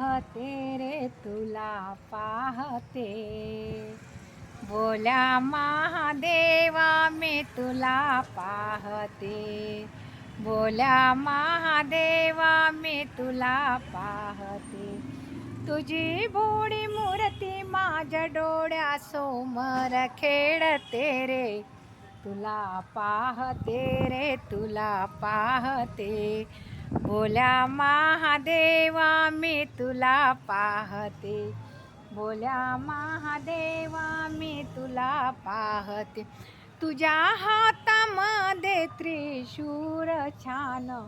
पाहते रे तुला पाहते. बोल्या महादेवा मी तुला पाहते. बोल्या महादेवा मी तुला पाहते. तुझी बोडी मूर्ती माझ्या डोळ्यासमोर खेळते रे. तुला पाहते रे तुला पाहते. बोल्या महादेवा मी तुला पाहते. बोल्या महादेवा मी तुला पाहते. तुझ्या हातामध्ये त्रिशूर छान.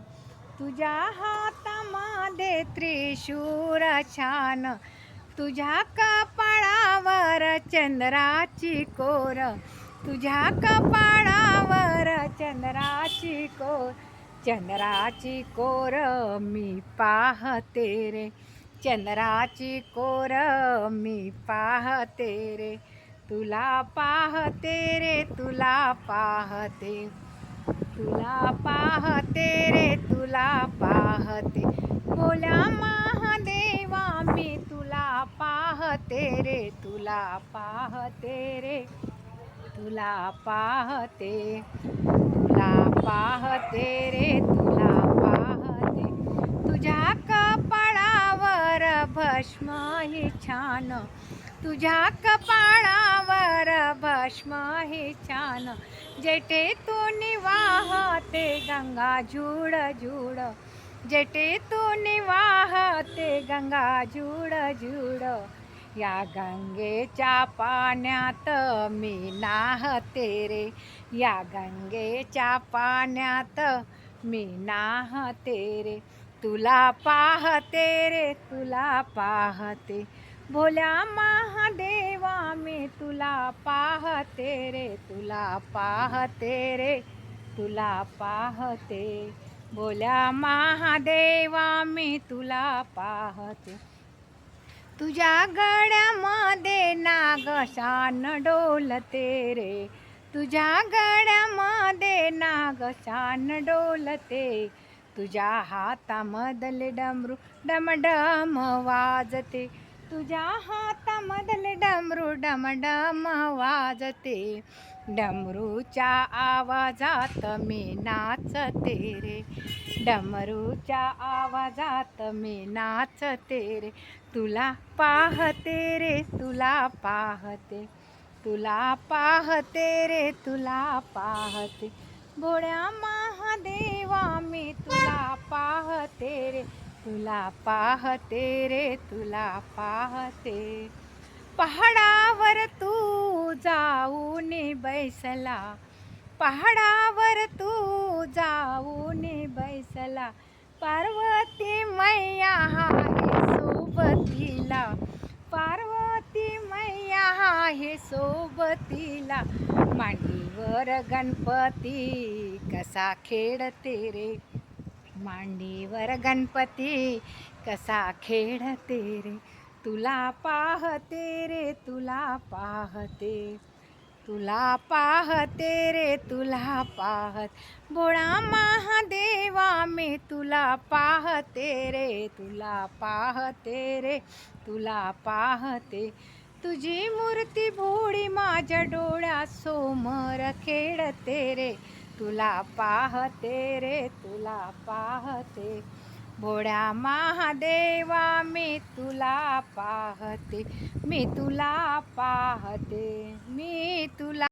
तुझ्या हातामध्ये त्रिशूर छान. तुझ्या कपाळावर चंद्राची कोर. तुझ्या कपाळावर चंद्राची कोर. चंद्राची कोर मी पाहते रे. चंद्राची कोर मी पाहते रे. तुला पाहते रे तुला पाहते. तुला पाहते रे तुला पाहते. बोला महादेवा मी तुला पाहते रे तुला पाहते रे. तुला पाहते तुला पाहते रे तुला पाहते तुझ्या कपाळावर भस्म ही छान. तुझ्या कपाळावर भस्म हे छान. जेटे तू निवाहते गंगा झुड झुड जेटे तू निवाहते गंगा झुड झुड या गंगेच्या पाण्यात मी नाहते रे. या गंगेच्या पाण्यात मी नाहते रे. तुला पाहते रे तुला पाहते. भोल्या महादेवा मी तुला पाहते रे तुला पाहते रे तुला पाहते. भोल्या महादेवा मी तुला पाहते. तुझ्या गड्यामध्ये नागशान डोलते रे. तुझ्या गड्यामध्ये नागशान डोलते. तुझ्या हातामधले डमरू डमडम वाजते. तुझ्या हातामधले डमरू डमडम वाजते. डमरूच्या आवाजात मी नाचते रे. डमरूच्या आवाजात मी नाचते रे. तुला पाहते रे तुला पाहते. तुला पाहते रे तुला पाहते. भोळ्या महादेवा मी तुला पाहते रे. तुला पाहते रे तुला पाहते. पहाडावर तू जाऊन बैसला. पहाडावर तू जाऊन बैसला. पार्वती मैया आहे सोबतीला. पार्वती मैया आहे सोबतीला. मांडीवर गणपती कसा खेळते रे? मांडीवर गणपती कसा खेळते रे? तुला पाहते रे तुला पाहते. तुला पाहते रे तुला पाहत. भोळा महादेवा मी तुला पाहते रे तुला पाहते रे तुला पाहते. तुझी मूर्ती भोळी माझ्या डोळ्यासमोर खेळते रे. तुला पाहते रे तुला पाहते. भोळ्या महादेवा मी तुला पाहते. मी तुला पाहते मी तुला